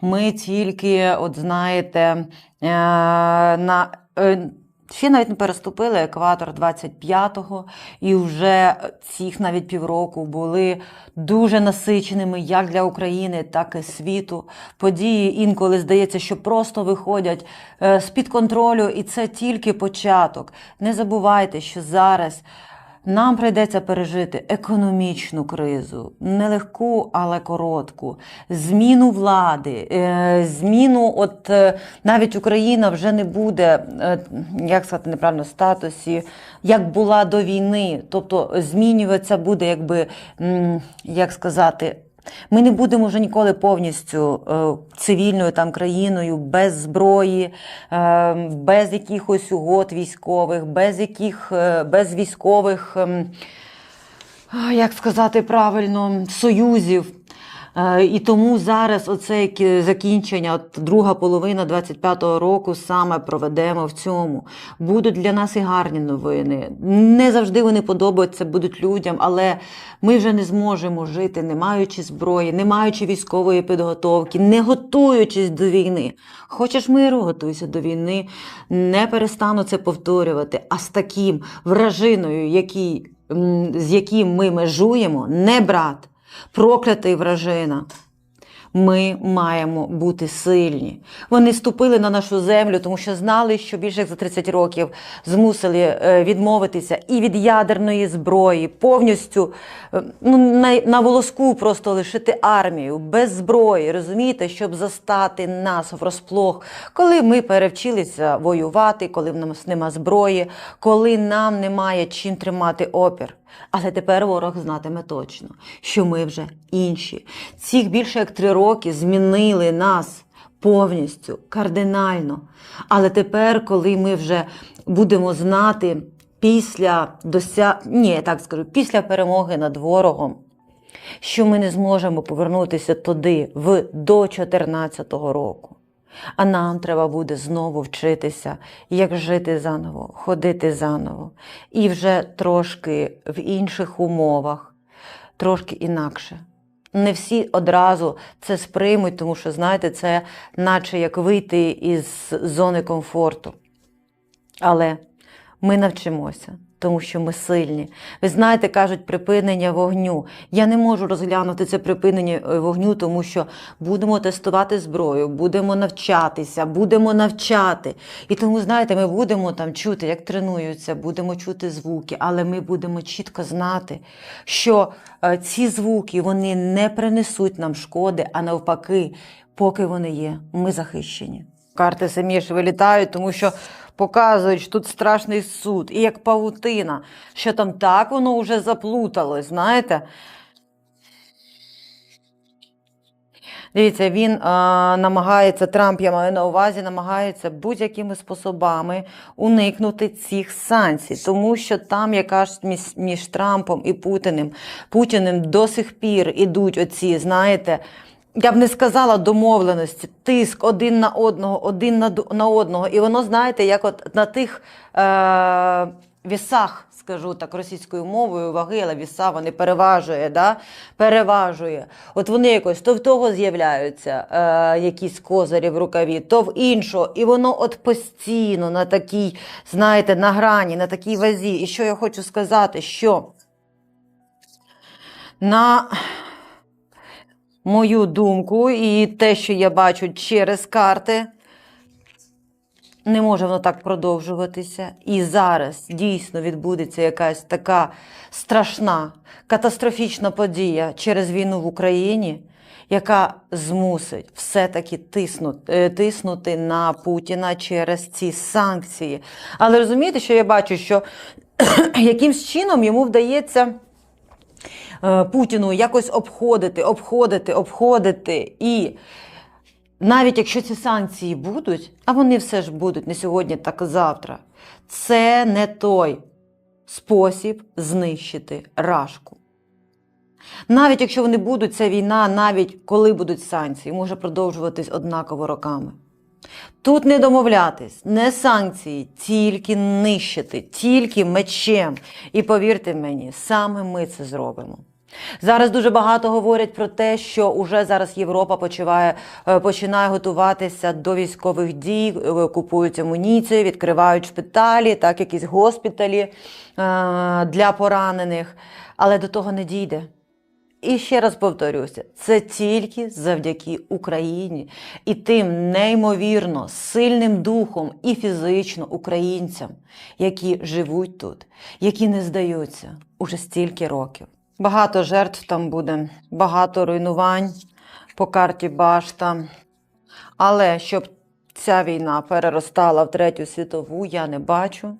Ми тільки, от знаєте, е, на. е, Ще навіть не переступили екватор 25-го, і вже цих навіть півроку були дуже насиченими як для України, так і світу. Події інколи здається, що просто виходять е, з-під контролю, і це тільки початок. Не забувайте, що зараз нам прийдеться пережити економічну кризу, нелегку, але коротку, зміну влади, е, зміну, от е, навіть Україна вже не буде, е, як сказати неправильно, статусі, як була до війни. Тобто змінюватися буде, якби, як сказати, ми не будемо вже ніколи повністю е, цивільною там країною, без зброї, е, без якихось угод військових, без яких е, без військових, ем, як сказати правильно, союзів. Е, І тому зараз оце закінчення, от друга половина 25-го року саме проведемо в цьому. Будуть для нас і гарні новини. Не завжди вони подобаються будуть людям, але ми вже не зможемо жити, не маючи зброї, не маючи військової підготовки, не готуючись до війни. Хочеш миру, готуйся до війни. Не перестану це повторювати. А з таким вражиною, який, з яким ми межуємо, не брат проклятий вражина. Ми маємо бути сильні. Вони ступили на нашу землю, тому що знали, що більше як за 30 років змусили е, відмовитися і від ядерної зброї, повністю е, ну, на, на волоску просто лишити армію без зброї, розумієте, щоб застати нас врозплох, коли ми перевчилися воювати, коли в нас нема зброї, коли нам немає чим тримати опір. Але тепер ворог знатиме точно, що ми вже інші. Цих більше як три роки змінили нас повністю, кардинально. Але тепер, коли ми вже будемо знати після дося... Ні, так скажу, після перемоги над ворогом, що ми не зможемо повернутися туди в до 2014 року. А нам треба буде знову вчитися, як жити заново, ходити заново. І вже трошки в інших умовах, трошки інакше. Не всі одразу це сприймуть, тому що, знаєте, це наче як вийти із зони комфорту. Але ми навчимося, тому що ми сильні. Ви знаєте, кажуть, припинення вогню. Я не можу розглянути це припинення е, вогню, тому що будемо тестувати зброю, будемо навчатися, будемо навчати. І тому, знаєте, ми будемо там чути, як тренуються, будемо чути звуки, але ми будемо чітко знати, що е, ці звуки вони не принесуть нам шкоди, а навпаки, поки вони є, ми захищені. Карти самі ж вилітають, тому що показують, що тут страшний суд, і як павутина, що там так воно вже заплуталось, знаєте. Дивіться, він а, намагається, Трамп, я маю на увазі, намагається будь-якими способами уникнути цих санкцій, тому що там якась між, між Трампом і Путіним, Путіним до сих пір ідуть оці, знаєте, я б не сказала домовленості, тиск один на одного, один на, на одного. І воно, знаєте, як от на тих е- вісах, скажу так, російською мовою, ваги, але віса вони переважує, да? переважує. От вони якось то в того з'являються е- якісь козирі в рукаві, то в іншого. І воно от постійно на такій, знаєте, на грані, на такій вазі. І що я хочу сказати, що на мою думку і те, що я бачу через карти, не може воно так продовжуватися. І зараз дійсно відбудеться якась така страшна, катастрофічна подія через війну в Україні, яка змусить все-таки тиснути, е, тиснути на Путіна через ці санкції. Але розумієте, що я бачу, що якимсь чином йому вдається. Е, Путіну якось обходити, обходити, обходити. І навіть якщо ці санкції будуть, а вони все ж будуть не сьогодні, так і завтра, це не той спосіб знищити рашку. Навіть якщо вони будуть, ця війна, навіть коли будуть санкції, може продовжуватись однаково роками. Тут не домовлятись, не санкції, тільки нищити, тільки мечем. І повірте мені, саме ми це зробимо. Зараз дуже багато говорять про те, що уже зараз Європа почуває, е, починає готуватися до військових дій, е, купують амуніцію, відкривають шпиталі, так якісь госпіталі е, для поранених, але до того не дійде. І ще раз повторюся, це тільки завдяки Україні і тим неймовірно сильним духом і фізично українцям, які живуть тут, які не здаються уже стільки років. Багато жертв там буде, багато руйнувань по карті Башта. Але щоб ця війна переростала в третю світову, я не бачу.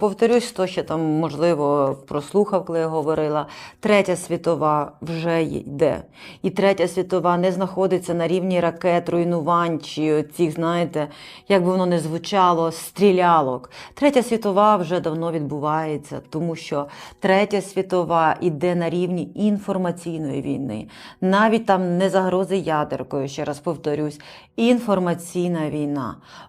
Повторюсь, то ще там, можливо, прослухав, коли я говорила. Третя світова вже йде. І третя світова не знаходиться на рівні ракет, руйнувань чи цих, знаєте, як би воно не звучало, стрілялок. Третя світова вже давно відбувається, тому що третя світова йде на рівні інформаційної війни. Навіть там не загрози ядеркою, ще раз повторюсь, інформаційна війна.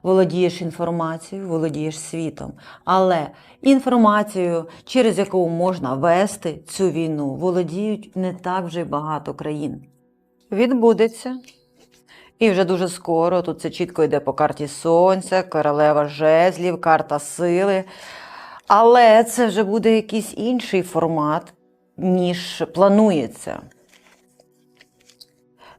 Володієш інформацією, володієш світом. Але інформацією, через яку можна вести цю війну, володіють не так вже багато країн. Відбудеться. І вже дуже скоро тут це чітко йде по карті Сонця, королева жезлів, карта сили. Але це вже буде якийсь інший формат, ніж планується.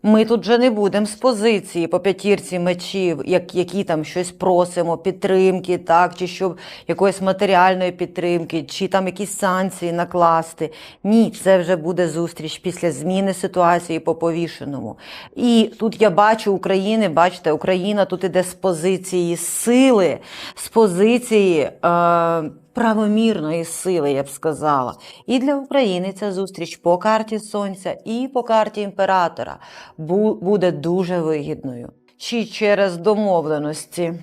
Ми тут вже не будемо з позиції по п'ятірці мечів, як, які там щось просимо, підтримки, так, чи щоб якоїсь матеріальної підтримки, чи там якісь санкції накласти. Ні, це вже буде зустріч після зміни ситуації по повішеному. І тут я бачу України, бачите, Україна тут іде з позиції сили, з позиції. Е- правомірної сили, я б сказала. І для України ця зустріч по карті Сонця і по карті імператора буде дуже вигідною. Чи через домовленості.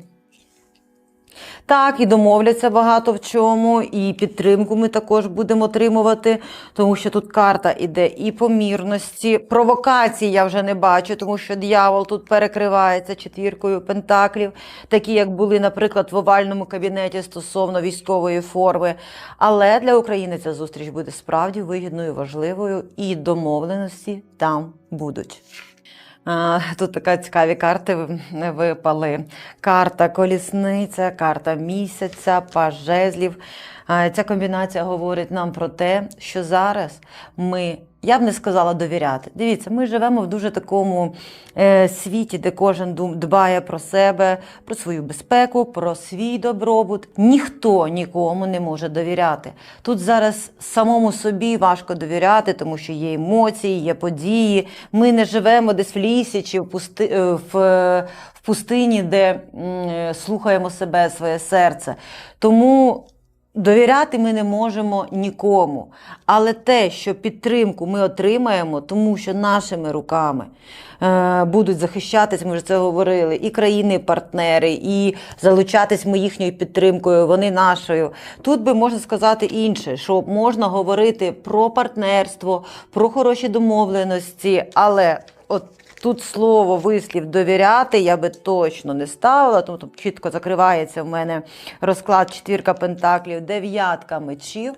Так, і домовляться багато в чому, і підтримку ми також будемо отримувати, тому що тут карта іде і помірності. Провокації я вже не бачу, тому що дьявол тут перекривається четвіркою пентаклів, такі як були, наприклад, в овальному кабінеті стосовно військової форми. Але для України ця зустріч буде справді вигідною, важливою, і домовленості там будуть. Тут така цікаві карти випали. Карта колісниця, карта місяця, пажезлів. Ця комбінація говорить нам про те, що зараз ми, я б не сказала довіряти. Дивіться, ми живемо в дуже такому е, світі, де кожен дбає про себе, про свою безпеку, про свій добробут. Ніхто нікому не може довіряти. Тут зараз самому собі важко довіряти, тому що є емоції, є події. Ми не живемо десь в лісі чи в, пусти, е, в, е, в пустині, де м, е, слухаємо себе, своє серце. Тому довіряти ми не можемо нікому. Але те, що підтримку ми отримаємо, тому що нашими руками е, будуть захищатись, ми вже це говорили, і країни-партнери, і залучатись ми їхньою підтримкою, вони нашою. Тут би можна сказати інше, що можна говорити про партнерство, про хороші домовленості, але от. Тут слово вислів довіряти я би точно не ставила. Тому тут чітко закривається в мене розклад четвірка пентаклів, дев'ятка мечів,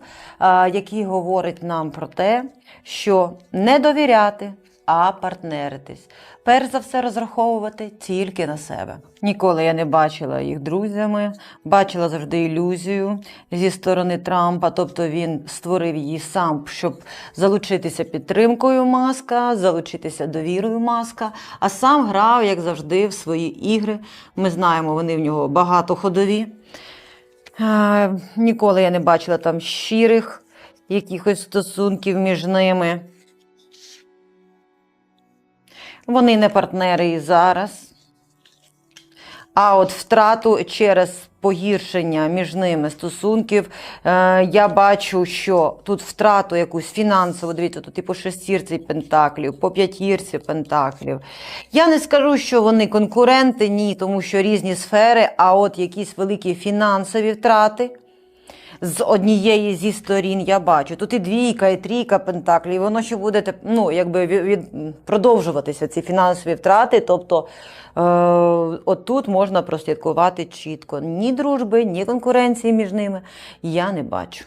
який говорить нам про те, що не довіряти, а партнеритись. Перш за все розраховувати тільки на себе. Ніколи я не бачила їх друзями, бачила завжди ілюзію зі сторони Трампа, тобто він створив її сам, щоб залучитися підтримкою маска, залучитися довірою маска, а сам грав, як завжди, в свої ігри. Ми знаємо, вони в нього багатоходові. Е, Ніколи я не бачила там щирих якихось стосунків між ними. Вони не партнери і зараз. А от втрату через погіршення між ними стосунків, е, я бачу, що тут втрату якусь фінансову, дивіться, тут і по шестірці пентаклів, по п'ятірці пентаклів. Я не скажу, що вони конкуренти, ні, тому що різні сфери, а от якісь великі фінансові втрати. З однієї зі сторін я бачу. Тут і двійка, і трійка пентаклів, і воно ще буде ну, якби від, продовжуватися ці фінансові втрати. Тобто е, отут можна прослідкувати чітко. Ні дружби, ні конкуренції між ними я не бачу.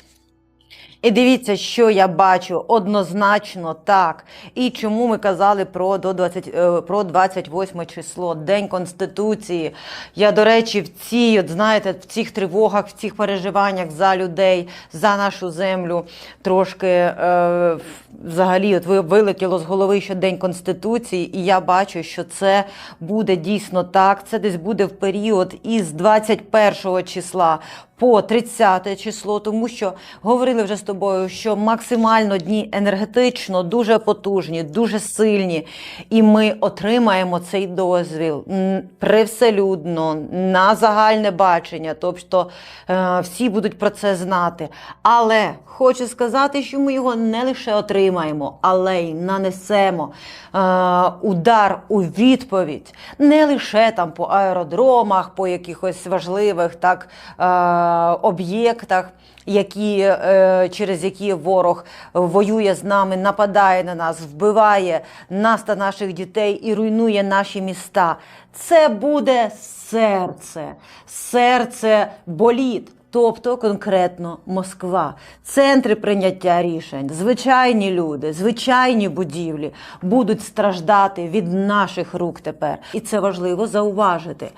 І дивіться, що я бачу однозначно так. І чому ми казали про до 20, е, про 28 число, День Конституції. Я, до речі, в цій, от знаєте, в цих тривогах, в цих переживаннях за людей, за нашу землю трошки е, взагалі от ви- вилетіло з голови, що День Конституції, і я бачу, що це буде дійсно так. Це десь буде в період із 21 числа по 30 число, тому що говорили вже з тобою, що максимально дні енергетично дуже потужні, дуже сильні, і ми отримаємо цей дозвіл привселюдно, на загальне бачення, тобто е, всі будуть про це знати. Але хочу сказати, що ми його не лише отримаємо, але й нанесемо е, удар у відповідь не лише там по аеродромах, по якихось важливих так е, об'єктах. Які через які ворог воює з нами, нападає на нас, вбиває нас та наших дітей і руйнує наші міста. Це буде серце, серце боліт. Тобто конкретно Москва, центри прийняття рішень, звичайні люди, звичайні будівлі будуть страждати від наших рук тепер. І це важливо зауважити.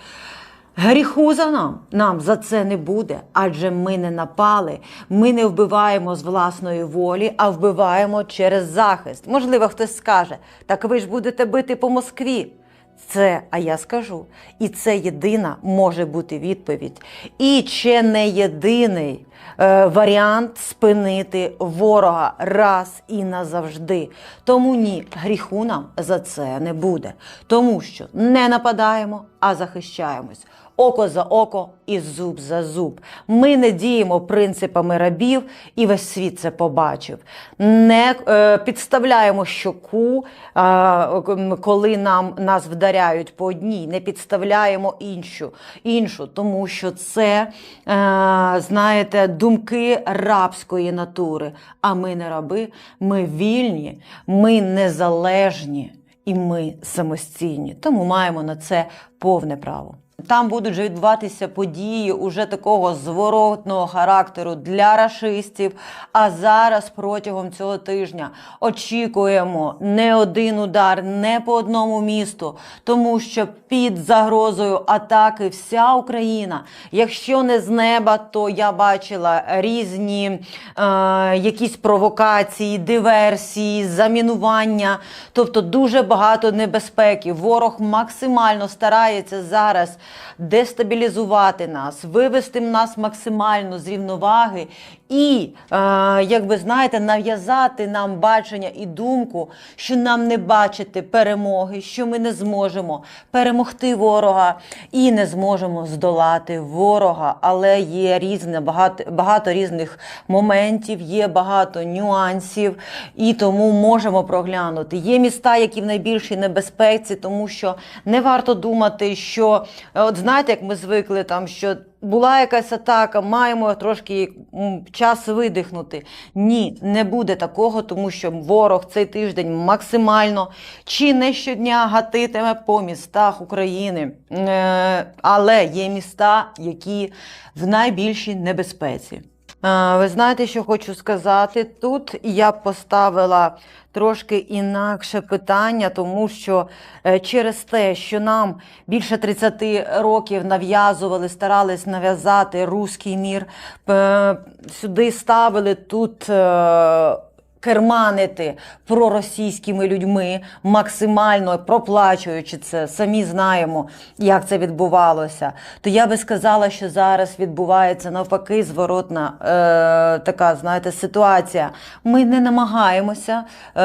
Гріху за нам нам за це не буде, адже ми не напали, ми не вбиваємо з власної волі, а вбиваємо через захист. Можливо, хтось скаже: так ви ж будете бити по Москві. Це, а я скажу, і це єдина може бути відповідь. І ще не єдиний е, варіант спинити ворога раз і назавжди. Тому ні, гріху нам за це не буде. Тому що не нападаємо, а захищаємось. Око за око і зуб за зуб. Ми не діємо принципами рабів, і весь світ це побачив. Не е, підставляємо щоку, е, коли нам нас вдаряють по одній, не підставляємо іншу, іншу, тому що це, е, знаєте, думки рабської натури. А ми не раби, ми вільні, ми незалежні і ми самостійні. Тому маємо на це повне право. Там будуть вже відбуватися події уже такого зворотного характеру для рашистів. А зараз протягом цього тижня очікуємо не один удар, не по одному місту, тому що під загрозою атаки вся Україна, якщо не з неба, то я бачила різні е, якісь провокації, диверсії, замінування, тобто дуже багато небезпеки. Ворог максимально старається зараз дестабілізувати нас, вивести нас максимально з рівноваги і, е, як ви знаєте, нав'язати нам бачення і думку, що нам не бачити перемоги, що ми не зможемо перемогти ворога і не зможемо здолати ворога. Але є різне багато, багато різних моментів, є багато нюансів, і тому можемо проглянути. Є міста, які в найбільшій небезпеці, тому що не варто думати, що е, от знаєте, як ми звикли там, що. Була якась атака, маємо трошки час видихнути. Ні, не буде такого, тому що ворог цей тиждень максимально чи не щодня гатитиме по містах України. Е, але є міста, які в найбільшій небезпеці. Е, Ви знаєте, що хочу сказати? Тут я поставила трошки інакше питання, тому що е, через те, що нам більше 30 років нав'язували, старались нав'язати руський мір, е, сюди ставили тут. Керманити проросійськими людьми, максимально проплачуючи це, самі знаємо, як це відбувалося. То я би сказала, що зараз відбувається навпаки зворотна е, така, знаєте, ситуація. Ми не намагаємося, е,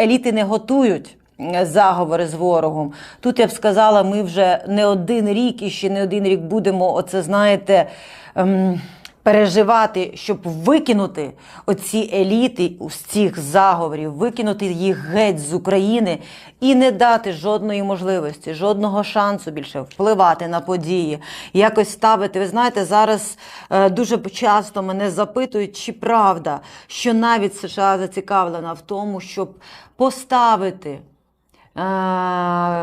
еліти не готують. Заговори з ворогом. Тут я б сказала, ми вже не один рік і ще не один рік будемо, оце знаєте, ем, переживати, щоб викинути оці еліти з цих заговорів, викинути їх геть з України і не дати жодної можливості, жодного шансу більше впливати на події, якось ставити. Ви знаєте, зараз е, дуже часто мене запитують, чи правда, що навіть США зацікавлена в тому, щоб поставити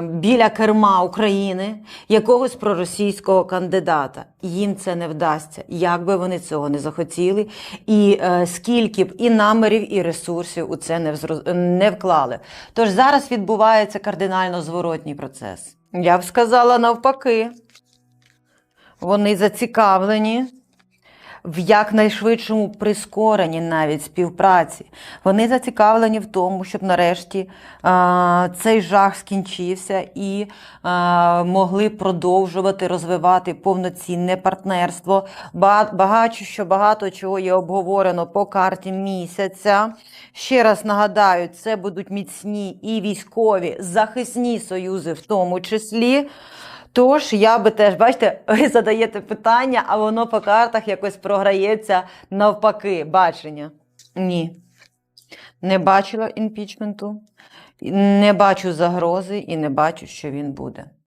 біля керма України якогось проросійського кандидата. Їм це не вдасться, як би вони цього не захотіли, і е, скільки б і намірів, і ресурсів у це не, не вклали. Тож зараз відбувається кардинально зворотній процес. Я б сказала навпаки. Вони зацікавлені в якнайшвидшому прискоренні навіть співпраці. Вони зацікавлені в тому, щоб нарешті а, цей жах скінчився і а, могли продовжувати розвивати повноцінне партнерство. Ба- Багато що багато чого є обговорено по карті місяця. Ще раз нагадаю, це будуть міцні і військові захисні союзи, в тому числі. Тож я би теж, бачите, ви задаєте питання, а воно по картах якось програється навпаки. Бачення. Ні. Не бачила імпічменту, не бачу загрози і не бачу, що він буде.